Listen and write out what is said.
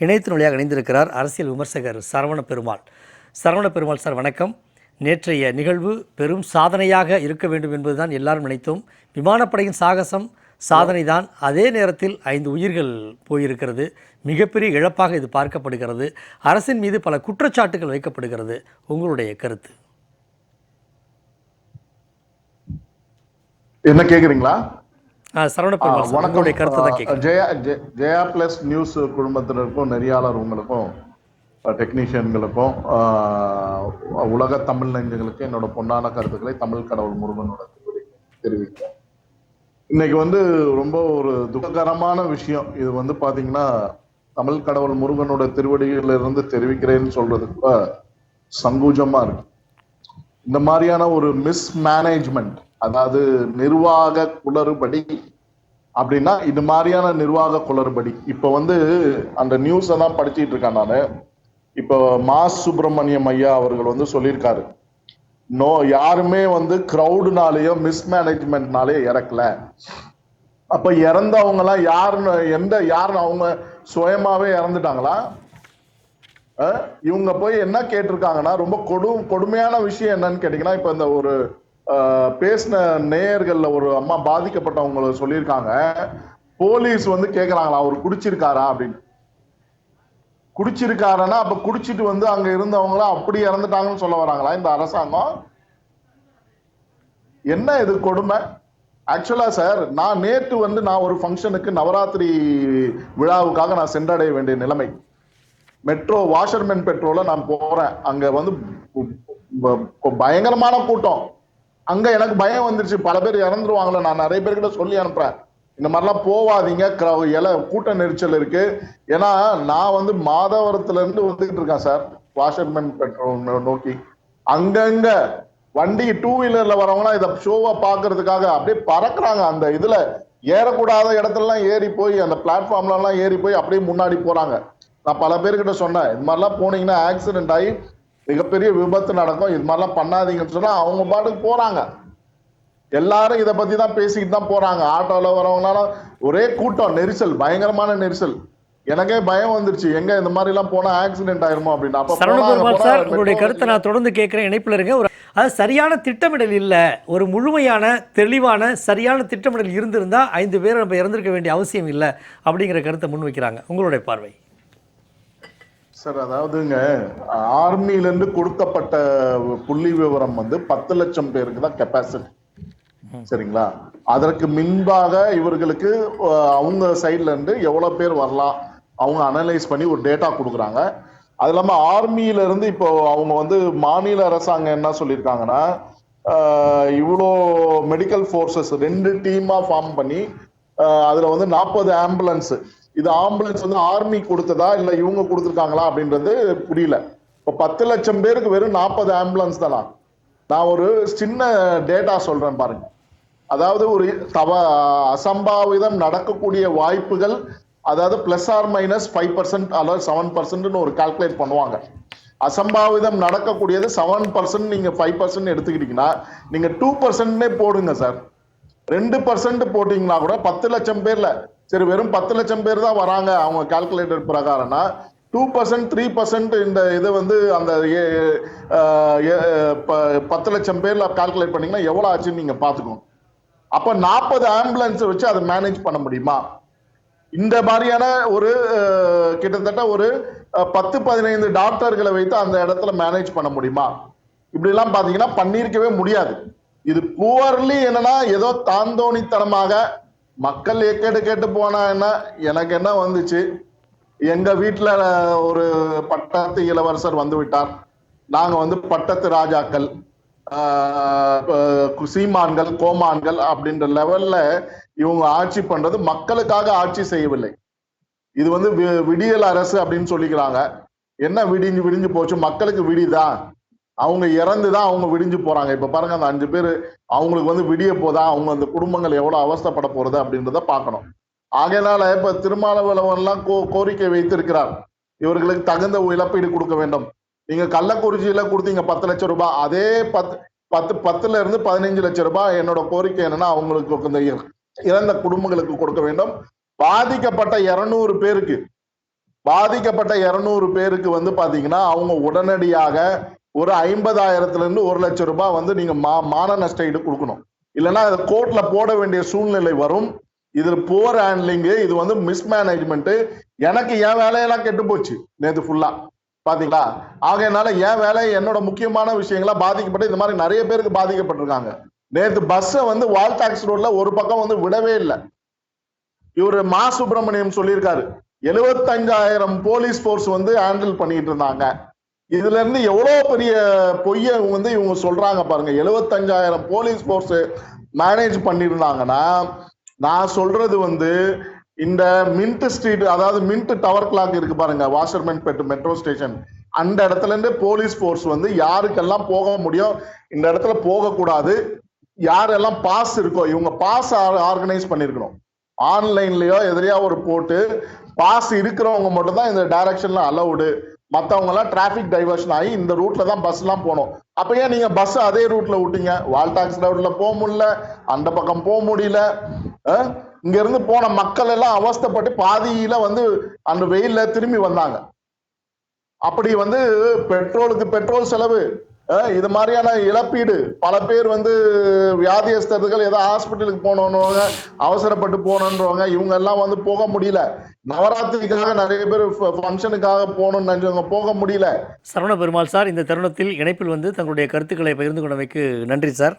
இணையத்தின் வழியாக இணைந்திருக்கிறார் அரசியல் விமர்சகர் சரவண பெருமாள் சரவண பெருமாள் சார் வணக்கம். நேற்றைய நிகழ்வு பெரும் சாதனையாக இருக்க வேண்டும் என்பதுதான் எல்லாரும் நினைத்தோம். விமானப்படையின் சாகசம் சாதனை தான் அதே நேரத்தில் ஐந்து உயிர்கள் போயிருக்கிறது. மிகப்பெரிய இழப்பாக இது பார்க்கப்படுகிறது. அரசின் மீது பல குற்றச்சாட்டுகள் வைக்கப்படுகிறது. உங்களுடைய கருத்து? என்ன கேட்குறீங்களா கேட்குறேன். ஜெயா பிளஸ் நியூஸ் குடும்பத்தினருக்கும் நெறியாளர் உங்களுக்கும் டெக்னீஷியன்களுக்கும் உலக தமிழ் நெஞ்சங்களுக்கு என்னோட பொன்னான கருத்துக்களை தமிழ் கடவுள் முருகனோட தெரிவிக்கிறேன். இன்னைக்கு வந்து ரொம்ப ஒரு துக்ககரமான விஷயம். இது வந்து பாத்தீங்கன்னா தமிழ் கடவுள் முருகனோட திருவடியில இருந்து தெரிவிக்கிறேன்னு சொல்றதுக்கு கூட சங்கூஜமா இருக்கு. இந்த மாதிரியான ஒரு மிஸ்மேனேஜ்மெண்ட் அதாவது நிர்வாக குளறுபடி அப்படின்னா இது மாதிரியான நிர்வாக குளறுபடி. இப்போ வந்து அந்த நியூஸை தான் படிச்சுட்டு இருக்கேன் நான். இப்போ மா சுப்பிரமணியம் ஐயா அவர்கள் வந்து சொல்லியிருக்காரு. நோ யாருமே வந்து க்ரௌடுனாலேயோ மிஸ்மேனேஜ்மெண்ட்னாலே இறக்கல. அப்ப இறந்தவங்க எல்லாம் யாருன்னு எந்த யாருன்னு அவங்க சுயமாவே இறந்துட்டாங்களா? இவங்க போய் என்ன கேட்டிருக்காங்கன்னா ரொம்ப கொடு கொடுமையான விஷயம் என்னன்னு கேட்டீங்கன்னா இப்ப இந்த ஒரு பேசின நேயர்கள்ல ஒரு அம்மா பாதிக்கப்பட்டவங்க சொல்லியிருக்காங்க. போலீஸ் வந்து கேக்குறாங்களா அவர் குடிச்சிருக்காரா? அப்படின்னு. குடிச்சிருக்காருன்னா அப்ப குடிச்சிட்டு வந்து அங்க இருந்தவங்கள அப்படி இறந்துட்டாங்கன்னு சொல்ல வராங்களா? இந்த அரசாங்கம்? என்ன இது கொடுமை? ஆக்சுவலா சார் நான் நேற்று வந்து நான் ஒரு ஃபங்க்ஷனுக்கு நவராத்திரி விழாவுக்காக நான் சென்றடைய வேண்டிய நிலைமை. மெட்ரோ வாஷர்மேன் பெட்ரோல நான் போறேன். அங்க வந்து பயங்கரமான கூட்டம். அங்க எனக்கு பயம் வந்துருச்சு. பல பேர் இறந்துருவாங்களே நான் நிறைய பேர்கிட்ட சொல்லி அனுப்புறேன். இந்த மாதிரிலாம் போவாதீங்க. இல கூட்ட நெரிச்சல் இருக்கு. ஏன்னா நான் வந்து மாதவரத்துல இருந்து வந்துகிட்டு இருக்கேன் சார். வாஷர்மேன் பெட்ரோல் நோக்கி. அங்கங்க வண்டி டூ வீலர்ல வரவங்களாம் இதை ஷோவை பாக்குறதுக்காக அப்படியே பறக்குறாங்க. அந்த இதுல ஏறக்கூடாத இடத்துலலாம் ஏறி போய் அந்த பிளாட்ஃபார்ம்லாம் ஏறி போய் அப்படியே முன்னாடி போறாங்க. நான் பல பேர்கிட்ட சொன்னேன் இது மாதிரிலாம் போனீங்கன்னா ஆக்சிடென்ட் ஆகி மிகப்பெரிய விபத்து நடக்கும். இது மாதிரிலாம் பண்ணாதீங்கன்னு சொன்னா அவங்க பாட்டுக்கு போறாங்க. எல்லாரும் இத பத்தி தான் பேசிக்கிட்டு தான் போறாங்க. ஆட்டோல வரவங்களால ஒரே கூட்டம் நெரிசல் பயங்கரமான நெரிசல். எனக்கே பயம் வந்துருச்சு. எங்க இந்த மாதிரி எல்லாம் போனா ஆக்சிடென்ட் ஆயிருமோ அப்படின்னு. அப்ப சார் உங்களுடைய கருத்தை நான் தொடர்ந்து கேட்குறேன். இணைப்பில் இருங்க. ஒரு அது சரியான திட்டமிடல் இல்லை. ஒரு முழுமையான தெளிவான சரியான திட்டமிடல் இருந்திருந்தா ஐந்து பேர் நம்ம இறந்திருக்க வேண்டிய அவசியம் இல்லை அப்படிங்கிற கருத்தை முன்வைக்கிறாங்க. உங்களுடைய பார்வை. சார் அதாவதுங்க ஆர்மில இருந்து கொடுக்கப்பட்ட புள்ளி விவரம் வந்து பத்து லட்சம் பேருக்கு தான் கெப்பாசிட்டி சரிங்களா? அதற்கு முன்பாக இவர்களுக்கு அவங்க சைட்ல இருந்து எவ்வளவு பேர் வரலாம் அவங்க அனலைஸ் பண்ணி ஒரு டேட்டா கொடுக்குறாங்க. அது இல்லாம ஆர்மியில இருந்து இப்போ அவங்க வந்து மாநில அரசாங்கம் என்ன சொல்லியிருக்காங்கன்னா இவ்வளோ மெடிக்கல் ஃபோர்ஸஸ் ரெண்டு டீமா ஃபார்ம் பண்ணி அதுல வந்து நாற்பது ஆம்புலன்ஸ் இது ஆம்புலன்ஸ் வந்து ஆர்மி கொடுத்ததா? இல்ல இவங்க கொடுத்துருக்காங்களா? அப்படின்றது புரியல. இப்போ பத்து லட்சம் பேருக்கு வெறும் நாற்பது ஆம்புலன்ஸ் தானா? நான் ஒரு சின்ன டேட்டா சொல்றேன் பாருங்க. அதாவது ஒரு தவ அசம்பாவிதம் நடக்கக்கூடிய வாய்ப்புகள் அதாவது plus or minus five percent அல்லது செவன் பர்சன்ட்னு ஒரு கால்குலேட் பண்ணுவாங்க. அசம்பாவிதம் நடக்கக்கூடியது செவன் பர்சன்ட் நீங்க ஃபைவ் பர்சன்ட் எடுத்துக்கிட்டீங்கன்னா நீங்க டூ பர்சன்ட்னே போடுங்க சார். ரெண்டு பர்சன்ட் போட்டீங்கன்னா கூட பத்து லட்சம் பேர்ல சரி வெறும் பத்து லட்சம் பேர் தான் வராங்க. அவங்க கால்குலேட்டர் பிரகாரம்னா டூ பர்சன்ட் த்ரீ பர்சன்ட் இந்த இது வந்து அந்த ஏ- பத்து லட்சம் பேர்ல கால்குலேட் பண்ணீங்கன்னா எவ்வளோ ஆச்சுன்னு நீங்க பாத்துக்கோங்க அப்ப நாற்பது ஆம்புலன்ஸை வச்சு அதை மேனேஜ் பண்ண முடியுமா? இந்த மாதிரியான ஒரு கிட்டத்தட்ட ஒரு பத்து பதினைந்து டாக்டர்களை வைத்து அந்த இடத்துல மேனேஜ் பண்ண முடியுமா? இப்படி எல்லாம் பாத்தீங்கன்னா பண்ணியிருக்கவே முடியாது. இது புவர்லி என்னன்னா ஏதோ தாந்தோணித்தனமாக மக்கள் எக்கேடு கேட்டு போனா என்ன? எனக்கு என்ன வந்துச்சு? எங்க வீட்டுல ஒரு பட்டத்து இளவரசர் வந்து விட்டார். நாங்க வந்து பட்டத்து ராஜாக்கள். சீமான்கள் கோமான்கள் அப்படின்ற லெவல்ல இவங்க ஆட்சி பண்றது மக்களுக்காக ஆட்சி செய்யவில்லை. இது வந்து வி- விடியல் அரசு அப்படின்னு சொல்லிக்கிறாங்க. என்ன விடிஞ்சு விடிஞ்சு போச்சு? மக்களுக்கு விடிதான் அவங்க இறந்துதான் அவங்க விடிஞ்சு போறாங்க. இப்ப பாருங்க அந்த அஞ்சு பேர் அவங்களுக்கு வந்து விடிய போதா அவங்க அந்த குடும்பங்கள் எவ்வளவு அவஸ்தைப்பட போறது அப்படின்றத பார்க்கணும். ஆகையினால இப்ப திருமாவளவன் எல்லாம் கோ கோரிக்கை வைத்திருக்கிறார். இவர்களுக்கு தகுந்த இழப்பீடு கொடுக்க வேண்டும். நீங்க கள்ளக்குறிச்சியில கொடுத்தீங்க பத்து லட்சம் ரூபாய். அதே பத்து பத்து பத்துல இருந்து பதினைஞ்சு லட்சம் ரூபாய் என்னோட கோரிக்கை என்னன்னா அவங்களுக்கு இந்த இறந்த குடும்பங்களுக்கு கொடுக்க வேண்டும். பாதிக்கப்பட்ட இருநூறு பேருக்கு பாதிக்கப்பட்ட இருநூறு பேருக்கு வந்து பாத்தீங்கன்னா அவங்க உடனடியாக ஒரு ஐம்பதாயிரத்துல இருந்து ஒரு லட்சம் ரூபாய் வந்து நீங்க மா மான நஷ்ட ஈடு கொடுக்கணும். இல்லைன்னா அதை கோர்ட்ல போட வேண்டிய சூழ்நிலை வரும். இதுல போர் ஹேண்ட்லிங்கு இது வந்து மிஸ்மேனேஜ்மெண்ட் எனக்கு என் வேலையெல்லாம் கெட்டு போச்சு நேற்று ஃபுல்லா பாத்தீங்களா? ஆகையனால என் வேலை என்னோட முக்கியமான விஷயங்களா பாதிக்கப்பட்டு இந்த மாதிரி நிறைய பேருக்கு பாதிக்கப்பட்டிருக்காங்க. நேத்து பஸ்ஸை வந்து வால் டாக்ஸ் ரோட்ல ஒரு பக்கம் வந்து விடவே இல்லை. இவரு மா. சுப்பிரமணியம் சொல்லியிருக்காரு. எழுபத்தஞ்சாயிரம் போலீஸ் ஃபோர்ஸ் வந்து ஹேண்டில் பண்ணிட்டு இருந்தாங்க. இதுல இருந்து எவ்வளவு பெரிய பொய்ய வந்து இவங்க சொல்றாங்க பாருங்க. எழுபத்தஞ்சாயிரம் போலீஸ் போர்ஸ் மேனேஜ் பண்ணிருந்தாங்கன்னா நான் சொல்றது வந்து இந்த மின்ட் ஸ்ட்ரீட் அதாவது மின்ட் டவர் கிளாக் இருக்கு பாருங்க வாஷர்மேன் பெட் மெட்ரோ ஸ்டேஷன் அந்த இடத்துல இருந்து போலீஸ் ஃபோர்ஸ் வந்து யாருக்கெல்லாம் போக முடியும் இந்த இடத்துல போகக்கூடாது. யாரெல்லாம் பாஸ் இருக்கோ இவங்க பாஸ் ஆர்கனைஸ் பண்ணிருக்கணும். ஆன்லைன்லயோ எதிரியா ஒரு போட்டு பாஸ் இருக்கிறவங்க மட்டும் தான் இந்த டைரக்ஷன்ல அலவுடு மற்றவங்கலாம் எல்லாம் டிராபிக் டைவர்ஷன் ஆகி இந்த ரூட்ல தான் பஸ் எல்லாம் போகணும். அப்ப ஏன் நீங்க பஸ் அதே ரூட்ல விட்டீங்க? வால்டாக்ஸ் ரோட்ல போக முடியல அந்த பக்கம் போக முடியல அஹ்? இங்க இருந்து போன மக்கள் எல்லாம் அவஸ்தைப்பட்டு பாதியில வந்து அந்த வெயில்ல திரும்பி வந்தாங்க. அப்படி வந்து பெட்ரோலுக்கு பெட்ரோல் செலவு. இது மாதிரியான இழப்பீடு. பல பேர் வந்து வியாதியஸ்தர்கள் ஏதோ ஹாஸ்பிட்டலுக்கு போனோன்றவங்க அவசரப்பட்டு போகணுன்றவங்க இவங்க எல்லாம் வந்து போக முடியல. நவராத்திரிக்காக நிறைய பேர் ஃபங்க்ஷனுக்காக போகணும்னு நினைச்சவங்க போக முடியல. சரவண பெருமாள் சார் இந்த தருணத்தில் இணைப்பில் வந்து தங்களுடைய கருத்துக்களை பகிர்ந்து கொண்டமைக்கு நன்றி சார்.